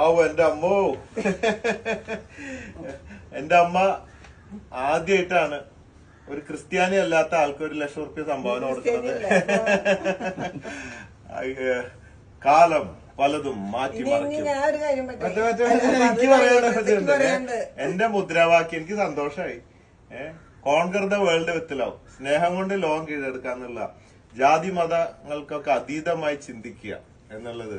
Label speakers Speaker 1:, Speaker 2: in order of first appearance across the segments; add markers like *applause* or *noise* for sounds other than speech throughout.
Speaker 1: ആവു എന്റെ അമ്മോ. എന്റെ അമ്മ ആദ്യമായിട്ടാണ് ഒരു ക്രിസ്ത്യാനി അല്ലാത്ത ആൾക്ക് ഒരു ലക്ഷം റുപ്യ സംഭാവന കൊടുക്കുന്നത്. കാലം പലതും മാറ്റി എനിക്ക്
Speaker 2: പറയാനുണ്ട്.
Speaker 1: എന്റെ മുദ്രാവാക്യം എനിക്ക് സന്തോഷമായി ഏഹ് conquer the world with love സ്നേഹം കൊണ്ട് ലോകം കീഴടക്കാന്നുള്ള ജാതി മതങ്ങൾക്കൊക്കെ അതീതമായി ചിന്തിക്കുക എന്നുള്ളത്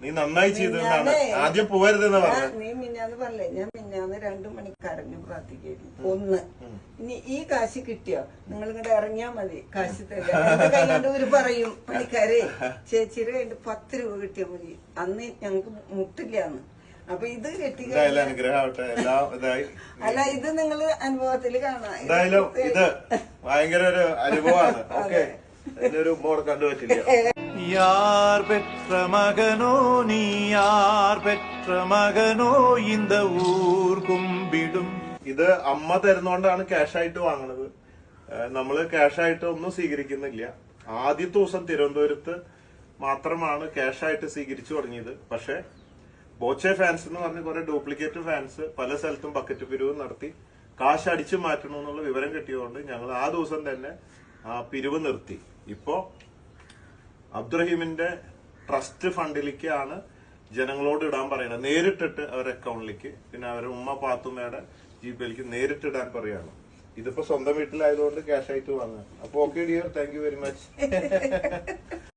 Speaker 1: നീ നന്നായി ചെയ്തു എന്നാണ്
Speaker 2: മിനിഞ്ഞാന്നേ,
Speaker 1: ആദ്യം പോവരുതെന്ന്
Speaker 2: ഞാൻ-
Speaker 1: പറഞ്ഞു.
Speaker 2: നീ മിന്നാന്ന് പറഞ്ഞേ ഞാൻ മിന്നാന്ന് രണ്ടു മണി പ്രാർത്ഥിക്കുന്നു ഒന്ന്. ഇനി ഈ കാശ് കിട്ടിയോ? നിങ്ങൾ ഇങ്ങോട്ട് ഇറങ്ങിയാ മതി. കാശ് തരാം. എന്റെ കൈ ഒരു പറയും പണിക്കാരെ ചേച്ചിയുടെ കയ്യിൽ പത്ത് രൂപ കിട്ടിയാ മതി. അന്ന് ഞങ്ങക്ക് മുട്ടില്ലാന്ന്. അപ്പൊ ഇത് കിട്ടി അല്ല ഇത് നിങ്ങൾ അനുഭവത്തിൽ കാണാം. ഇത്
Speaker 1: എന്തായാലും ഇത് ഭയങ്കര ഒരു അനുഭവമാണ്. *laughs* ഓക്കെ. കണ്ടുപറ്റില്ല *laughs*
Speaker 3: யார் பெற்ற மகனோ நீ யார் பெற்ற மகனோ இந்த ஊர் கும்பிடும்
Speaker 1: ഇത് അമ്മ തരുന്നോണ്ടാണ് ക്യാഷ് ആയിട്ട് വാങ്ങണത് ഏഹ് നമ്മള് ക്യാഷ് ആയിട്ട് ഒന്നും സ്വീകരിക്കുന്നില്ല ആദ്യത്തെ ദിവസം തിരുവനന്തപുരത്ത് മാത്രമാണ് ക്യാഷ് ആയിട്ട് സ്വീകരിച്ചു തുടങ്ങിയത് പക്ഷെ ബോച്ചെ ഫാൻസ് എന്ന് പറഞ്ഞ കുറെ ഡ്യൂപ്ലിക്കേറ്റ് ഫാൻസ് പല സ്ഥലത്തും ബക്കറ്റ് പിരിവ് നടത്തി കാശ് അടിച്ചു മാറ്റണമെന്നുള്ള വിവരം കിട്ടിയതുകൊണ്ട് ഞങ്ങൾ ആ ദിവസം തന്നെ ആ പിരിവ് നിർത്തി ഇപ്പോ അബ്ദുറഹീമിന്റെ ട്രസ്റ്റ് ഫണ്ടിലേക്കാണ് ജനങ്ങളോട് ഇടാൻ പറയുന്നത്. നേരിട്ടിട്ട് അവരുടെ അക്കൗണ്ടിലേക്ക്. പിന്നെ അവരുടെ ഉമ്മ പാത്തുമ്മയുടെ ജിപേയിലേക്ക് നേരിട്ട് ഇടാൻ പറയാണ് ഇതിപ്പോ സ്വന്തം വീട്ടിലായതുകൊണ്ട് ക്യാഷ് ആയിട്ട് വാങ്ങാം അപ്പൊ okay dear thank you very much